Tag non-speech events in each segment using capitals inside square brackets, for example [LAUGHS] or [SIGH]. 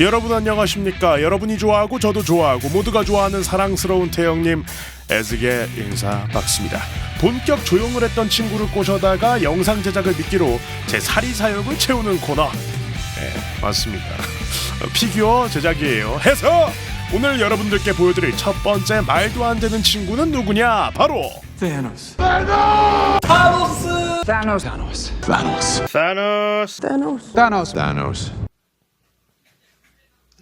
여러분 안녕하십니까? 여러분이 좋아하고 저도 좋아하고 모두가 좋아하는 사랑스러운 태영님 애ዝ게 인사 받습니다. 본격 조용을 했던 친구를 꼬셔다가 영상 제작을 미끼로 제 사리 사욕을 채우는 코너. 네, 맞습니다. [LAUGHS] 피규어 제작이에요. 해서 오늘 여러분들께 보여드릴 첫 번째 말도 안 되는 친구는 누구냐? 바로 Thanos. Thanos. Thanos. 사노스. Thanos. Thanos. 타노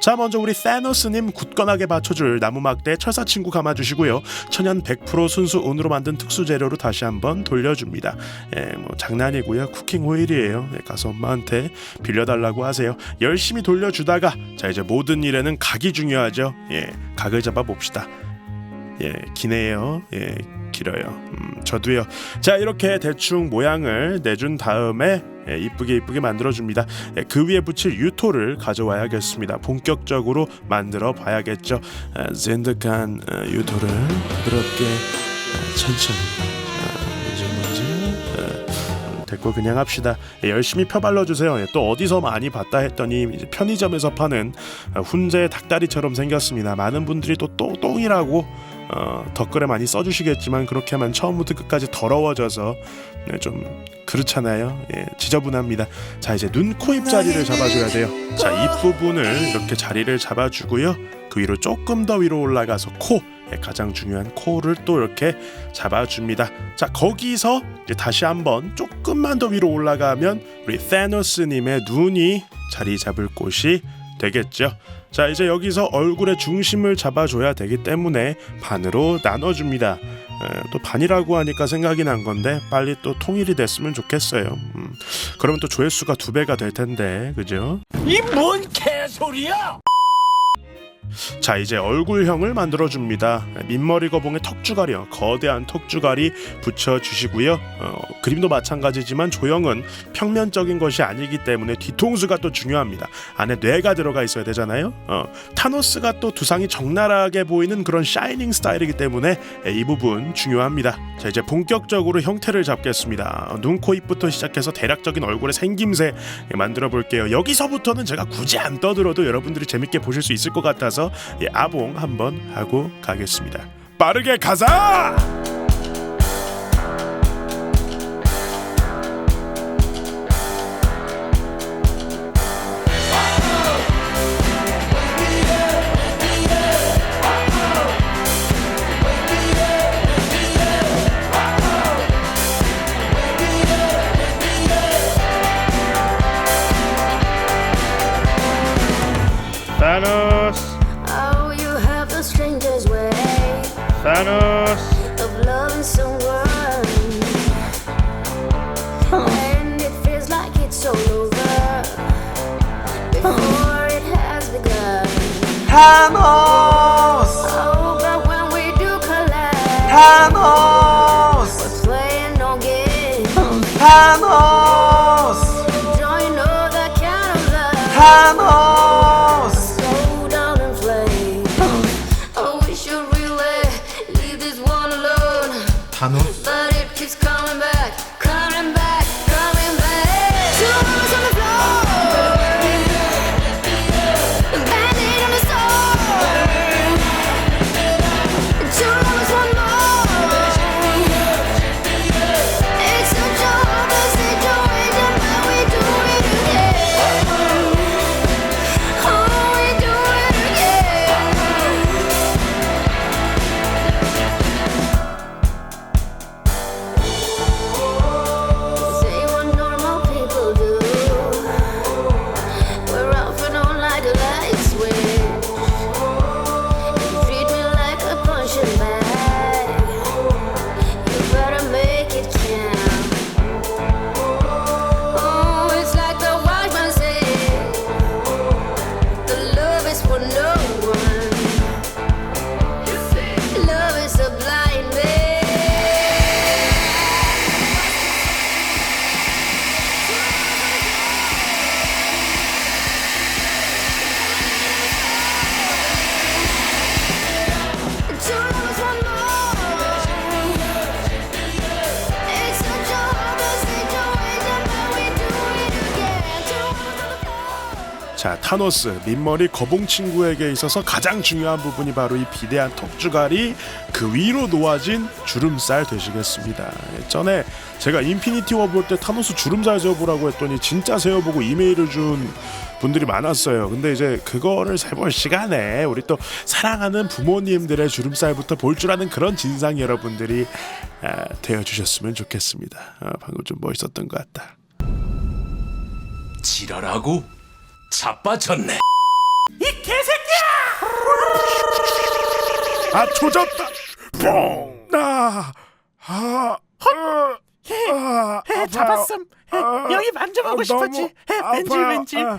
자 먼저 우리 사노스님 굳건하게 받쳐줄 나무막대 철사 친구 감아주시고요. 천연 100% 순수 운으로 만든 특수 재료로 다시 한번 돌려줍니다. 예뭐 장난이고요. 쿠킹 호일이에요. 네, 가서 엄마한테 빌려달라고 하세요. 열심히 돌려주다가 자 이제 모든 일에는 각이 중요하죠. 예 각을 잡아 봅시다 예 기네요. 예 길어요. 음, 저도요. 자 이렇게 대충 모양을 내준 다음에 예, 이쁘게 이쁘게 만들어 줍니다. 예, 그 위에 붙일 유토를 가져와야겠습니다. 본격적으로 만들어 봐야겠죠. 아, 젠득한 아, 유토를 부드럽게 아, 천천히 아, 문지 문지 됐고 그냥 합시다. 예, 열심히 펴발라 주세요. 예, 또 어디서 많이 봤다 했더니 편의점에서 파는 아, 훈제 닭다리처럼 생겼습니다. 많은 분들이 또또 똥이라고 어, 댓글에 많이 써주시겠지만 그렇게 하면 처음부터 끝까지 더러워져서 네, 좀 그렇잖아요. 예, 지저분합니다. 자 이제 눈, 코, 입 자리를 잡아줘야 돼요. 자이 부분을 이렇게 자리를 잡아주고요. 그 위로 조금 더 위로 올라가서 코 예, 가장 중요한 코를 또 이렇게 잡아줍니다. 자 거기서 이제 다시 한번 조금만 더 위로 올라가면 우리 테노스님의 눈이 자리 잡을 곳이 되겠죠. 자 이제 여기서 얼굴의 중심을 잡아줘야 되기 때문에 반으로 나눠줍니다. 에, 또 반이라고 하니까 생각이 난 건데 빨리 또 통일이 됐으면 좋겠어요. 음, 그러면 또 조회수가 두 배가 될 텐데 그죠? 자 이제 얼굴형을 만들어 줍니다. 민머리 거봉에 턱주가리요, 거대한 턱주가리 붙여 주시고요. 어, 그림도 마찬가지지만 조형은 평면적인 것이 아니기 때문에 뒤통수가 또 중요합니다. 안에 뇌가 들어가 있어야 되잖아요. 어, 타노스가 또 두상이 적나라하게 보이는 그런 샤이닝 스타일이기 때문에 이 부분 중요합니다. 자 이제 본격적으로 형태를 잡겠습니다. 눈, 코, 입부터 시작해서 대략적인 얼굴의 생김새 만들어 볼게요. 여기서부터는 제가 굳이 안 떠들어도 여러분들이 재밌게 보실 수 있을 것 같아서 예, 아봉 한번 하고 가겠습니다. 빠르게 가자! 타 Thanos. Oh, but when we do collide, Thanos. We're playing no. Thanos. Don't you know kind of love? Thanos. Down and play. oh, we should really leave this one alone. Thanos. But it keeps coming back. 자 타노스 민머리 거봉 친구에게 있어서 가장 중요한 부분이 바로 이 비대한 턱주갈이 그 위로 놓아진 주름살 되시겠습니다. 예전에 제가 인피니티 워 볼 때 타노스 주름살 세워보라고 했더니 진짜 세워보고 이메일을 준 분들이 많았어요. 근데 이제 그거를 세볼 시간에 우리 또 사랑하는 부모님들의 주름살부터 볼 줄 아는 그런 진상 여러분들이 아, 되어 주셨으면 좋겠습니다. 아, 방금 좀 멋있었던 것 같다. 지랄하고 자빠졌네. 아 조졌다. 뽕. 나. 아. 아. 아, 아파요. 잡았음. 아, 여기 만져보고 아, 싶었지. 에, 왠지 아파요. 왠지. 아.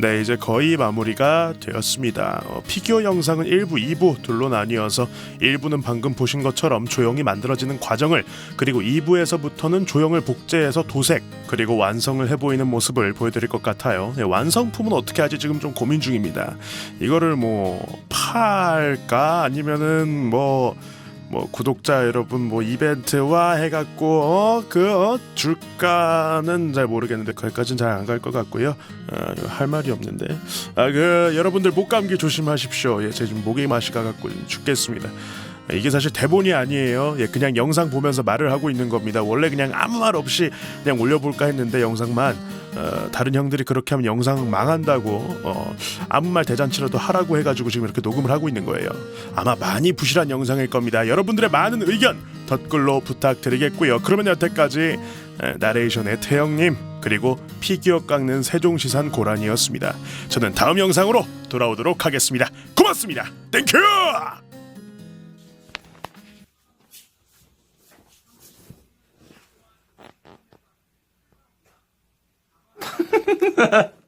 네, 이제 거의 마무리가 되었습니다. 어, 피규어 영상은 1부, 2부 둘로 나뉘어서 1부는 방금 보신 것처럼 조형이 만들어지는 과정을 그리고 2부에서부터는 조형을 복제해서 도색 그리고 완성을 해보이는 모습을 보여드릴 것 같아요. 네, 완성품은 어떻게 하지 지금 좀 고민 중입니다. 이거를 뭐 팔까 아니면은 뭐 뭐 구독자 여러분 뭐 이벤트와 해갖고 어 그 어, 줄까는 잘 모르겠는데 거기까지는 잘안 갈 것 같고요. 어, 할 말이 없는데 아 그 여러분들 목 감기 조심하십시오. 예, 제 지금 목이 마시 가갖고 죽겠습니다. 아, 이게 사실 대본이 아니에요. 예, 그냥 영상 보면서 말을 하고 있는 겁니다. 원래 그냥 아무 말 없이 그냥 올려볼까 했는데 영상만 어, 다른 형들이 그렇게 하면 영상 망한다고 어, 아무 말 대잔치라도 하라고 해가지고 지금 이렇게 녹음을 하고 있는 거예요. 아마 많이 부실한 영상일 겁니다. 여러분들의 많은 의견 댓글로 부탁드리겠고요. 그러면 여태까지 에, 나레이션의 태영님 그리고 피규어 깎는 세종시산 고란이었습니다. 저는 다음 영상으로 돌아오도록 하겠습니다. 고맙습니다. 땡큐! [LAUGHS]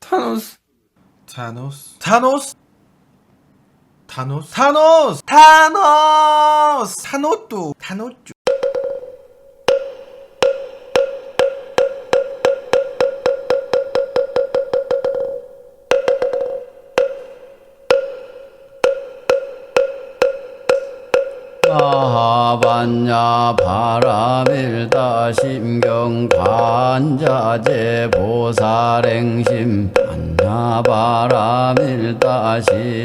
타노스. 타노스. 타노스. 타노스. 타노스. 타노스. 타노뚜 타노쭈 나하반야 바라밀다 심경 관자재 보살행심. 반야 바라밀다 시